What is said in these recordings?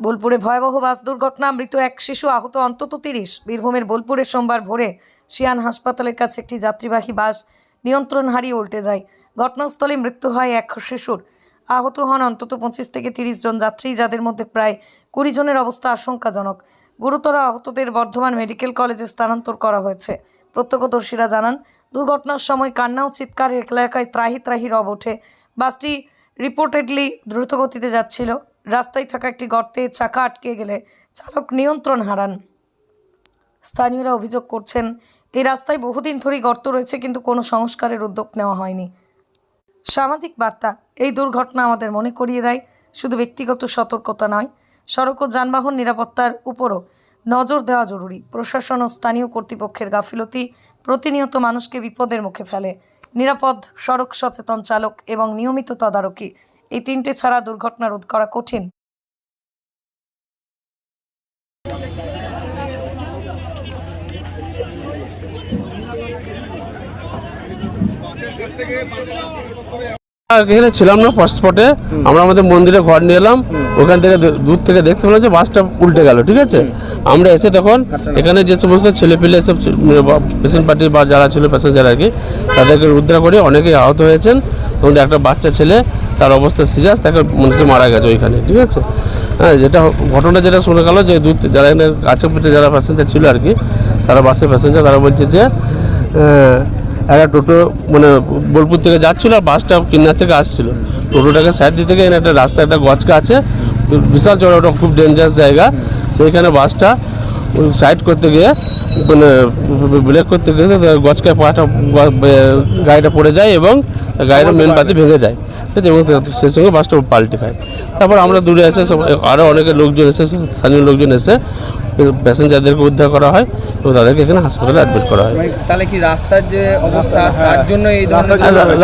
বোলপুরে ভয়াবহ বাস দুর্ঘটনা, মৃত এক শিশু আহত অন্তত তিরিশ। বীরভূমের বোলপুরে সোমবার ভোরে শিয়ান হাসপাতালের কাছে একটি যাত্রীবাহী বাস নিয়ন্ত্রণ হারিয়ে উল্টে যায়। ঘটনাস্থলে মৃত্যু হয় এক শিশুর। আহত হন অন্তত পঁচিশ থেকে তিরিশ জন যাত্রী, যাদের মধ্যে প্রায় কুড়ি জনের অবস্থা আশঙ্কাজনক। গুরুতর আহতদের বর্ধমান মেডিকেল কলেজে স্থানান্তর করা হয়েছে। প্রত্যক্ষদর্শীরা জানান, দুর্ঘটনার সময় কান্না ও চিৎকার এলাকায় ত্রাহি ত্রাহি রব ওঠে। বাসটি রিপোর্টেডলি দ্রুতগতিতে যাচ্ছিল। রাস্তায় থাকা একটি গর্তে চাকা আটকে গেলে চালক নিয়ন্ত্রণ হারান। স্থানীয়রা অভিযোগ করছেন, এই রাস্তায় বহুদিন ধরেই গর্ত রয়েছে, কিন্তু কোনো সংস্কারের উদ্যোগ নেওয়া হয়নি। সামাজিক বার্তা, এই দুর্ঘটনা আমাদের মনে করিয়ে দেয়, শুধু ব্যক্তিগত সতর্কতা নয়, সড়ক ও যানবাহন নিরাপত্তার উপরও নজর দেওয়া জরুরি। প্রশাসন ও স্থানীয় কর্তৃপক্ষের গাফিলতি প্রতিনিয়ত মানুষকে বিপদের মুখে ফেলে। নিরাপদ সড়ক সচেতন চালক এবং নিয়মিত তদারকি এই তিনটে ছাড়া দুর্ঘটনা রোধ করা কঠিন। এখানে ছিলাম না ফার্স্ট স্পটে আমরা আমাদের মন্দিরে ঘর নিয়ে এলাম ওখান থেকে দূর থেকে দেখতে পেলাম যে বাসটা উল্টে গেল ঠিক আছে? আমরা এসে তখন এখানে যে সমস্ত ছেলে পেলে সব পেশেন্ট পার্টি বা যারা ছিল প্যাসেঞ্জার আর কি তাদেরকে উদ্ধার করে অনেকেই আহত হয়েছেন। এবং একটা বাচ্চা ছেলে তার অবস্থা সিরিয়াস তাকে মনে মারা গেছে ওইখানে ঠিক আছে? হ্যাঁ যেটা ঘটনা যেটা শোনা গেল যে দূর যারা এখানে কাছে পিঠে যারা প্যাসেঞ্জার ছিল আর কি তারা বাসে প্যাসেঞ্জার তারা বলছে যে একটা টোটো মানে বোলপুর থেকে যাচ্ছিল আর বাসটা কিন্নার থেকে আসছিল। টোটোটাকে সাইড দিতে গিয়ে একটা রাস্তা একটা গছকা আছে। বিশাল চড়া, ওটা খুব ডেঞ্জারাস জায়গা। সেইখানে বাসটা সাইড করতে গিয়ে মানে ব্রেক করতে গিয়ে গছকায় পাটা গাড়িটা পড়ে যায় এবং গাড়িটা মেন পাতি ভেঙে যায়। ঠিক আছে, এবং সেই সঙ্গে বাসটা পাল্টে খায়। তারপর আমরা দূরে এসে সব আরও অনেকে লোকজন এসে, স্থানীয় লোকজন এসে প্যাসেঞ্জারদেরকে উদ্ধার করা হয় এবং তাদেরকে এখানে হাসপাতালে অ্যাডমিট করা হয়। তাহলে কি রাস্তার যে অবস্থা তার জন্য এই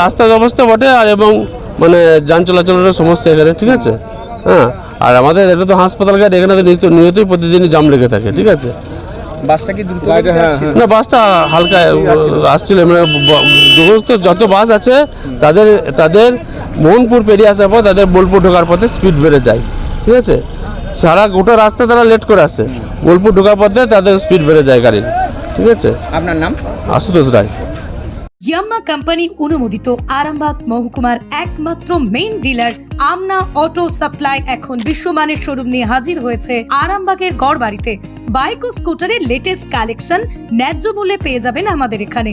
রাস্তার অবস্থা বটে আর এবং মানে যান চলাচলের সমস্যা এখানে ঠিক আছে? হ্যাঁ আর আমাদের এটা তো হাসপাতাল গাড়ি এখানে তো নিত্য নিয়তই প্রতিদিনই জাম লেগে থাকে ঠিক আছে? বাসটা কি দ্রুত না বাসটা হালকা আসছিল মানে যত বাস আছে তাদের তাদের মোহনপুর পেরিয়ে আসার পর তাদের বোলপুর ঢোকার পথে স্পিড বেড়ে যায় ঠিক আছে? সারা গোটা রাস্তা তারা লেট করে আসে। বোলপুর ঢোকার পথে তাদের স্পিড বেড়ে যায় গাড়ির। ঠিক আছে? আপনার নাম? আশুতোষ রায়। ইয়াম্মা কোম্পানি অনুমোদিত আরামবাগ মহকুমার একমাত্র main dealer Amna auto supply এখন বিশ্বমানের শোরুম নিয়ে হাজির হয়েছে আরামবাগের গড় বাড়িতে বাইক ও স্কুটারের লেটেস্ট কালেকশন ন্যায্য মূল্যে পেয়ে যাবেন আমাদের এখানে।